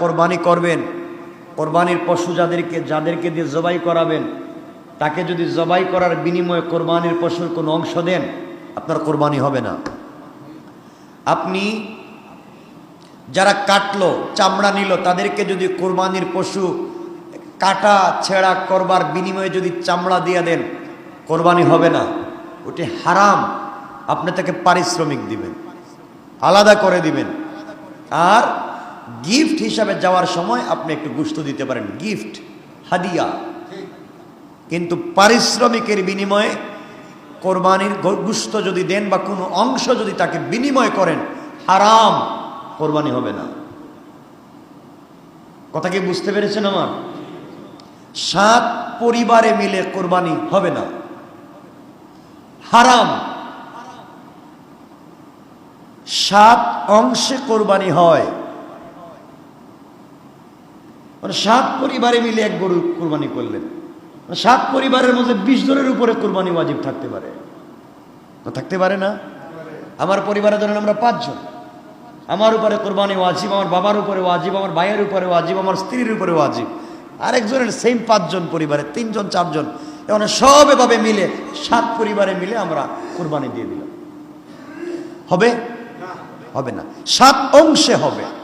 কোরবানি করবেন, কোরবানির পশু যাদেরকে যাদেরকে দিয়ে জবাই করাবেন, তাকে যদি জবাই করার বিনিময়ে কোরবানির পশুর কোনো অংশ দেন, আপনার কোরবানি হবে না। আপনি যারা কাটলো, চামড়া নিল, তাদেরকে যদি কোরবানির পশু কাটা ছেঁড়া করবার বিনিময়ে যদি চামড়া দিয়ে দেন, কোরবানি হবে না। ওটি হারাম। আপনি তাকে পারিশ্রমিক দিবেন, আলাদা করে দিবেন। আর গিফট হিসাবে যাওয়ার সময় আপনি একটু গুস্ত দিতে পারেন। গিফট হাদিয়া। কিন্তু পারিশ্রমিকের বিনিময়ে কোরবানির গুস্ত যদি দেন বা কোনো অংশ যদি তাকে বিনিময় করেন, হারাম, কোরবানি হবে না। কথা কি বুঝতে পেরেছেন আমার? সাত পরিবারে মিলে কোরবানি হবে না। হারাম। সাত অংশে কোরবানি হয়। মানে সাত পরিবারে মিলে এক গরু কোরবানি করলেন। মানে সাত পরিবারের মধ্যে বিশ জনের উপরে কোরবানি ওয়াজিব থাকতে পারে। থাকতে পারে না? আমার পরিবারে ধরেন আমরা পাঁচজন। আমার উপরে কোরবানি ওয়াজিব আমার বাবার উপরে ওয়াজিব আমার ভাইয়ের উপরে ওয়াজিব আমার স্ত্রীর উপরে ওয়াজিব। আরেকজনের সেম পাঁচজন পরিবারে তিনজন চারজন এখন সব এভাবে মিলে সাত পরিবারে মিলে আমরা কোরবানি দিয়ে দিলাম। হবে? হবে না। সাত অংশে হবে।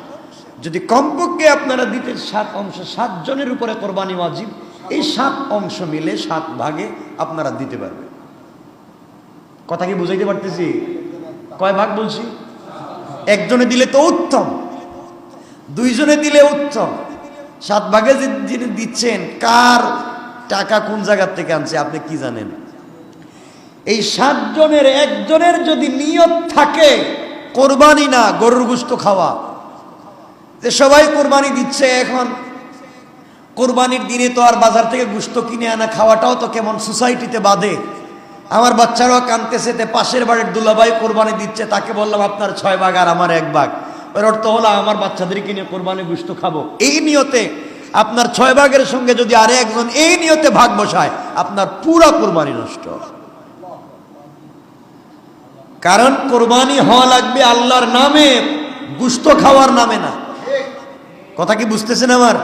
যদি কমপক্ষে আপনারা দিতে সাত অংশ, সাত জনের উপরে কোরবানি ওয়াজিব, এই সাত অংশ মিলে সাত ভাগে আপনারা দিতে পারবেন। কথা কি বুঝাইতে পারতেছি? কয় ভাগ বলছি? একজনে দিলে তো উত্তম, দুইজনে দিলে উত্তম। সাত ভাগে যিনি দিচ্ছেন, কার টাকা কোন জায়গার থেকে আনছে আপনি কি জানেন? এই সাতজনের একজনের যদি নিয়ত থাকে, কোরবানি না, গরুর গুস্ত খাওয়া যে সবাই কোরবানি দিচ্ছে এখন। কোরবানির দিনে তো আর বাজার থেকে গুস্ত কিনে আনা খাওয়াটাও তো কেমন সোসাইটিতে বাদে। আমার বাচ্চারাও কানতেছে তে পাশের বাড়ির দুলাভাই কোরবানি দিচ্ছে, তাকে বললাম, আপনার ছয় ভাগ আর আমার এক ভাগ। এর অর্থ হলো, আমার বাচ্চাদের কিনে কোরবানি গুস্ত খাব। এই নিয়তে আপনার ছয় ভাগের সঙ্গে যদি আরে একজন এই নিয়তে ভাগ বসায়, আপনার পুরা কোরবানি নষ্ট। কারণ কোরবানি হওয়া লাগবে আল্লাহর নামে, গুস্ত খাওয়ার নামে না। কথা কি বুঝতেছেন আমার?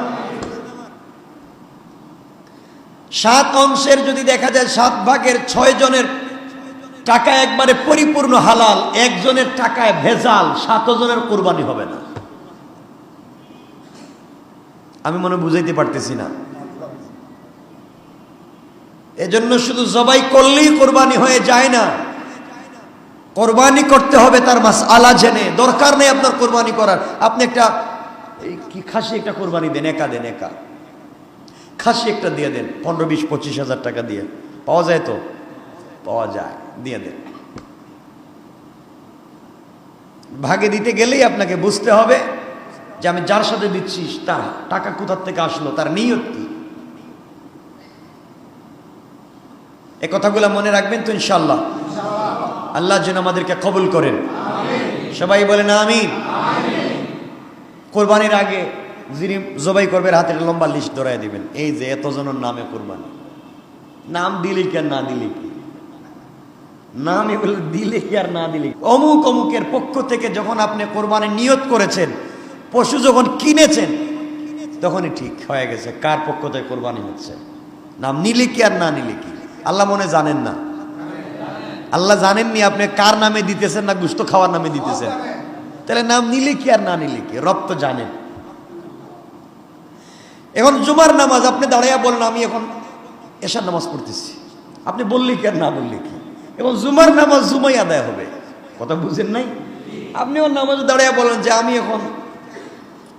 সাত অংশের যদি দেখা যায় সাত ভাগের ছয় জনের টাকা একবারে পরিপূর্ণ হালাল, একজনের টাকায় ভেজাল সাত জনের কোরবানি হবে না। আমি মনে বুঝাইতে পারতেছি না। এজন্য শুধু জবাই করলেই কোরবানি হয়ে যায় না। কোরবানি করতে হবে তার মাস আলা জেনে। দরকার নেই আপনার কোরবানি করার। আপনি একটা কি খাসি একটা কোরবানি দেন একা দেন একা। খাসি একটা দিয়ে দেন পনেরো বিশ পঁচিশ হাজার টাকা দিয়ে। পাওয়া যায় তো? পাওয়া যায় দিয়ে দেন। ভাগে দিতে গেলেই আপনাকে বুঝতে হবে যে আমি যার সাথে দিচ্ছি তার টাকা কোথার থেকে আসলো তার নিয়ত কি? এ কথাগুলো মনে রাখবেন তো ইনশাল্লাহ আল্লাহ যেন আমাদেরকে কবুল করেন। সবাই বলেন আমিন। কোরবানির আগে যিনি জবাই করবেন হাতের লম্বা লিস্ট ধরাই দিবেন। এই যে এতজনের নামে কোরবানি। নাম দিলে কি আর না দিলে কি? নাম এগুলো দিলে কি আর না দিলে অমুক অমুকের পক্ষ থেকে যখন আপনি কোরবানি নিয়ত করেছেন, পশু যখন কিনেছেন, তখনই ঠিক হয়ে গেছে, কার পক্ষ থেকে কোরবানি হচ্ছে? নাম নিলে কি আর না নিলে কি? আল্লাহ মনে জানেন না? আল্লাহ জানেননি আপনি কার নামে দিতেছেন না গুস্ত খাওয়ার নামে দিতেছেন? তাহলে নাম নিলে কি আর না নিলে কি? রব তো জানেন। এখন জুমার নামাজ, আপনি দাঁড়াইয়া বলেন আমি এখন এশার নামাজ পড়তেছি। আপনি বললে কি আর না বললে কি? এবং জুমার নামাজ জুমাই আদায় হবে। কথা বুঝেন নাই? আপনি ওর নামাজে দাঁড়াইয়া বলেন যে, আমি এখন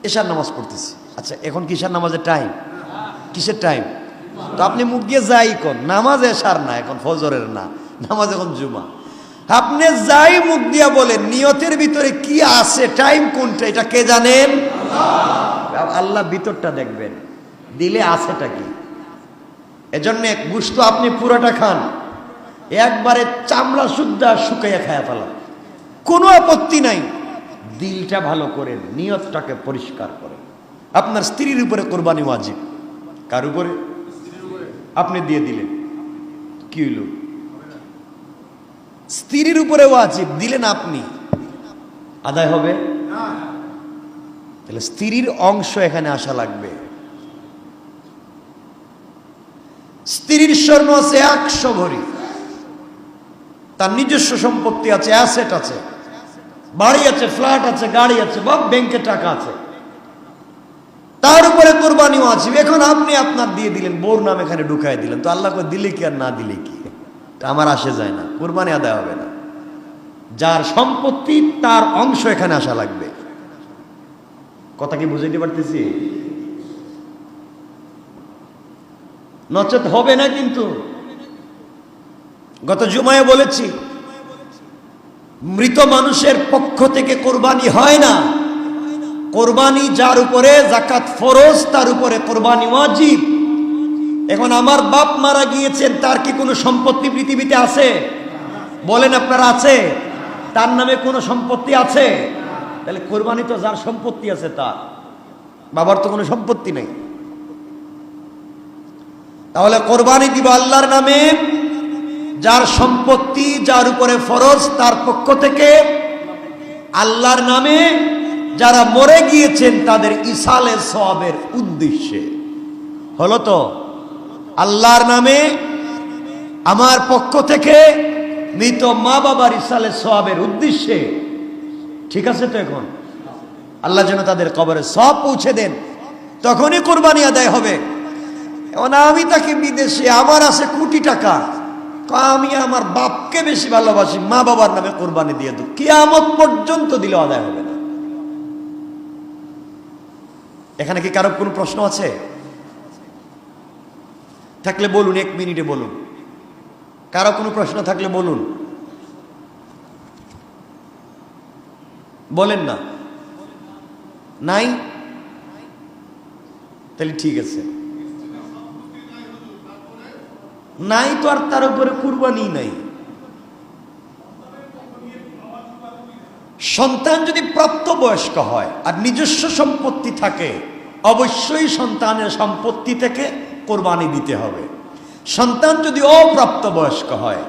এশার নামাজ পড়তেছি। আচ্ছা এখন কিসের নামাজের টাইম কিসের টাইম তো আপনি মুখ দিয়ে যাই কোন, নামাজ এশার না, এখন ফজরের না। নামাজ এখন জুমা। আপনি যাই মুখ দিয়া বলেন নিয়তের ভিতরে কি আছে টাইম কোনটা এটা কে জানেন? আল্লাহ। ভিতরটা দেখবেন দিলে আছেটা কি? এজন্য গুস্ত আপনি পুরোটা খান একবারে চামড়া শুদ্ধা শুকাইয়া খায়া ফেলান। কোনো আপত্তি নাই। দিলটা ভালো করেন নিয়তটাকে পরিষ্কার করেন। আপনার স্ত্রীর উপরে কোরবানি ওয়াজিব। কার উপরে। আপনি দিয়ে দিলেন। কি হইল? স্ত্রীর উপরে ওয়াজিব, দিলেন আপনি। আদায় হবে? তাহলে স্ত্রীর অংশ এখানে আসা লাগবে। স্ত্রীর স্বর্ণ আছে একশো ভরি। তার নিজস্ব সম্পত্তি আছে অ্যাসেট আছে। বাড়ি আছে ফ্ল্যাট আছে, গাড়ি আছে বা ব্যাংকে টাকা আছে। তার উপরে কোরবানিও আছে এখন আপনি আপনার দিয়ে দিলেন, বোর নাম এখানে ঢুকাই দিলেন। তো আল্লাহকে দিলে কি আর না দিলে কি? আমার আসে যায় না, কোরবানি আদায় হবে না। যার সম্পত্তি, তার অংশ এখানে আসা লাগবে। কথা কি বুঝাইতে পারতেছি? নচেত হবে না কিন্তু। গত জুমায় বলেছি, মৃত মানুষের পক্ষ থেকে কোরবানি হয় না। কোরবানি যার উপরে জাকাত ফরজ, তার উপরে কোরবানি ওয়াজিব। এখন আমার বাপ মারা গিয়েছেন, তার কি কোনো সম্পত্তি পৃথিবীতে আছে? বলেন আপনার, আছে। তার নামে কোনো সম্পত্তি আছে? তাহলে কোরবানি তো যার সম্পত্তি আছে তার। বাবার তো কোনো সম্পত্তি নেই। তাহলে কোরবানি দিব আল্লাহর নামে, যার সম্পত্তি, যার উপরে ফরজ, তার পক্ষ থেকে আল্লাহর নামে যারা মরে গিয়েছেন, তাদের ইসালে সবের উদ্দেশ্যে। হলো তো? আল্লাহর নামে আমার পক্ষ থেকে মৃত মা বাবার ইসালে সবের উদ্দেশ্যে। ঠিক আছে তো এখন? আল্লাহ যেন তাদের কবরে সব পৌঁছে দেন। তখনই কোরবানি আদায় হবে। আমি তাকে বিদেশে, আমার আছে কোটি টাকা। আমি আমার বাপকে বেশি ভালোবাসি, মা বাবার নামে কোরবানি দিয়ে দেব। কিয়ামত পর্যন্ত দিলে আদায় হবে না। এখানে কি কারও কোনো প্রশ্ন আছে? থাকলে বলুন, এক মিনিটে বলুন। কারও কোনো প্রশ্ন থাকলে বলুন। বলেন না। নাই? তাহলে ঠিক আছে। নাই তো আর তার উপরে কুরবানি নাই। সন্তান যদি প্রাপ্তবয়স্ক হয় আর নিজস্ব সম্পত্তি থাকে, অবশ্যই সন্তানের সম্পত্তি থেকে কোরবানি দিতে হবে। সন্তান যদি অপ্রাপ্তবয়স্ক হয়,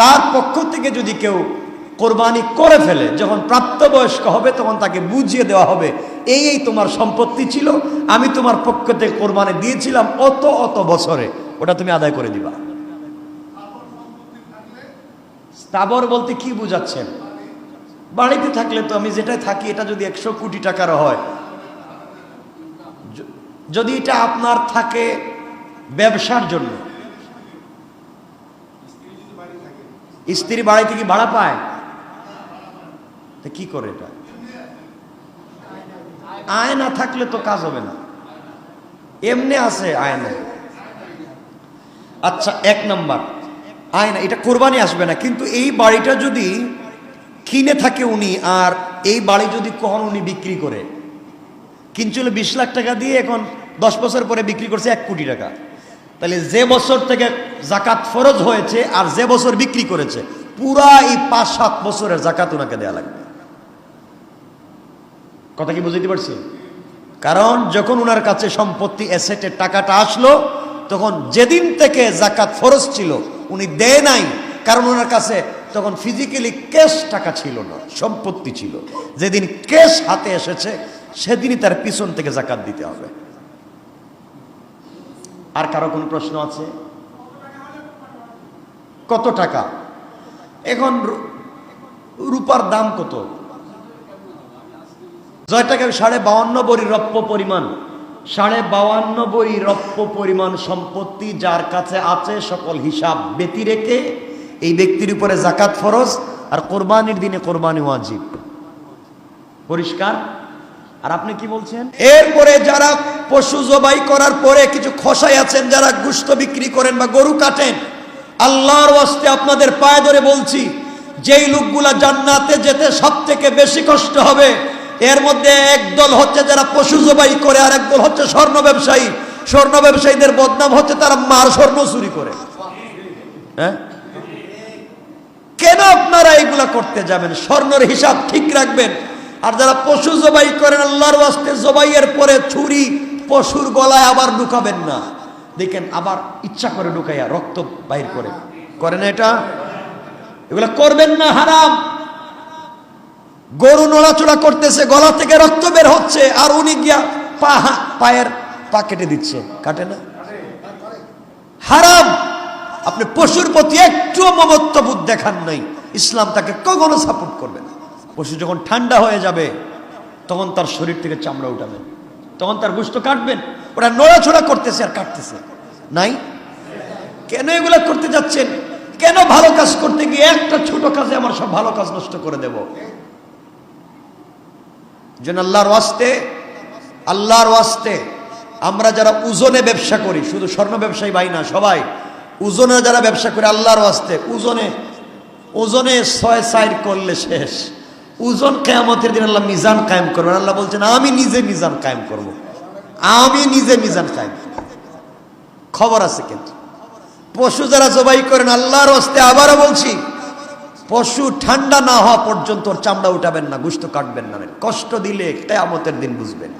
তার পক্ষ থেকে যদি কেউ কোরবানি করে ফেলে, যখন প্রাপ্তবয়স্ক হবে, তখন তাকে বুঝিয়ে দেওয়া হবে, এই এই তোমার সম্পত্তি ছিল, আমি তোমার পক্ষ থেকে কোরবানি দিয়েছিলাম অত অত বছরে। ওটা তুমি আদায় করে দিবা। স্থাবর বলতে কি বুঝাচ্ছেন? বাড়িতে থাকলে তো আমি যেটাই থাকি, এটা যদি একশো কোটি টাকার হয়। যদি এটা আপনার থাকে ব্যবসার জন্য। স্ত্রী বাড়িতে কি ভাড়া পায়। তা কি করে এটা? আয় না থাকলে তো কাজ হবে না। এমনি আছে আয় না। আচ্ছা এক নাম্বার। আয় না, এটা কোরবানি আসবে না। কিন্তু এই বাড়িটা যদি কিনে থাকে উনি, আর এই বাড়ি যদি কখন উনি বিক্রি করে? কিনছিল বিশ লাখ টাকা দিয়ে, এখন দশ বছর পরে বিক্রি করছে এক কোটি টাকা। তাহলে যে বছর থেকে জাকাত ফরজ হয়েছে আর যে বছর বিক্রি করেছে পুরা এই পাঁচ সাত বছরের জাকাত ওনাকে দেওয়া লাগবে। কথা কি বুঝতে পারছি? কারণ যখন ওনার কাছে সম্পত্তি, অ্যাসেটের টাকাটা আসলো, তখন যেদিন থেকে জাকাত ফরজ ছিল, উনি দেয় নাই। কারণ ওনার কাছে তখন ফিজিক্যালি ক্যাশ টাকা ছিল না, সম্পত্তি ছিল। যেদিন ক্যাশ হাতে এসেছে, সেদিনই তার পিছন থেকে জাকাত দিতে হবে। আর কারও কোনো প্রশ্ন আছে? কত টাকা? এখন রূপার দাম কত? জয় টাকা সাড়ে বাউন্ন বড়ি রপ্য পরিমাণ। সাড়ে বাউন্ন বড়ি রপ্য পরিমাণ সম্পত্তি যার কাছে আছে সকল হিসাব ব্যতি রেখে এই ব্যক্তির উপরে জাকাত ফরজ আর কোরবানির দিনে কোরবানি ওয়াজিব। পরিষ্কার? আর আপনি কি বলছেন? এরপরে যারা পশু জবাই করার পরে কিছু খসাই আছেন, যারা গুস্ত বিক্রি করেন বা গরু কাটেন। আল্লাহর ওয়াস্তে আপনাদের পায়ে ধরে বলছি, যেই লোকগুলা জান্নাতে যেতে সব থেকে বেশি কষ্ট হবে, এর মধ্যে একদল হচ্ছে যারা পশু জবাই করে, আর একদল হচ্ছে স্বর্ণ ব্যবসায়ী। স্বর্ণ ব্যবসায়ীদের বদনাম হচ্ছে তারা মার স্বর্ণ চুরি করে। হ্যাঁ? কেন আপনারা এইগুলা করতে যাবেন? স্বর্ণের হিসাব ঠিক রাখবেন। আর যারা পশু জবাই করেন, আল্লাহর ওয়াস্তে জবাইয়ের পরে ছুরি পশুর গলায় আবার ঢুকাবেন না। দেখেন, আবার ইচ্ছা করে ঢুকাইয়া রক্ত বাইর করে। করে না এটা? এগুলা করবেন না, হারাম। গরু নড়াচড়া করতেছে, গলা থেকে রক্ত বের হচ্ছে, আর উনি গিয়া পা পায়ের পা কেটে দিচ্ছে। কাটে না? হারাম। আপনি পশুর প্রতি একটুও মমত্ববোধ দেখান নাই। ইসলাম তাকে কখনো সাপোর্ট করবে না। পশু যখন ঠান্ডা হয়ে যাবে, তখন তার শরীর থেকে চামড়া উঠাবেন তখন তার গুস্ত কাটবেন। ওরা নড়াচড়া করতেছে আর কাটতেছে। নাই? কেন এগুলা করতে যাচ্ছেন? কেন ভালো কাজ করতে গিয়ে একটা ছোট কাজে আমার সব ভালো কাজ নষ্ট করে দেব? যেন আল্লাহর ওয়াস্তে আল্লাহর ওয়াস্তে আমরা যারা ওজনে ব্যবসা করি, শুধু স্বর্ণ ব্যবসায়ী ভাই না, সবাই, ওজনে যারা ব্যবসা করে আল্লাহর ওয়াস্তে, ওজনে ওজনে ছয় সাইড করলে শেষ। ওজন কেয়ামতের দিন আল্লাহ মিজান কায়েম করবেন আল্লাহ বলছেন, আমি নিজে মিজান কায়েম করব। আমি নিজে মিজান কায়েম। খবর আছে কিন্তু পশু যারা জবাই করেন, আল্লাহর হস্তে আবারও বলছি, পশু ঠান্ডা না হওয়া পর্যন্ত ওর চামড়া উঠাবেন না, গুস্ত কাটবেন না কষ্ট দিলে কেয়ামতের দিন বুঝবেন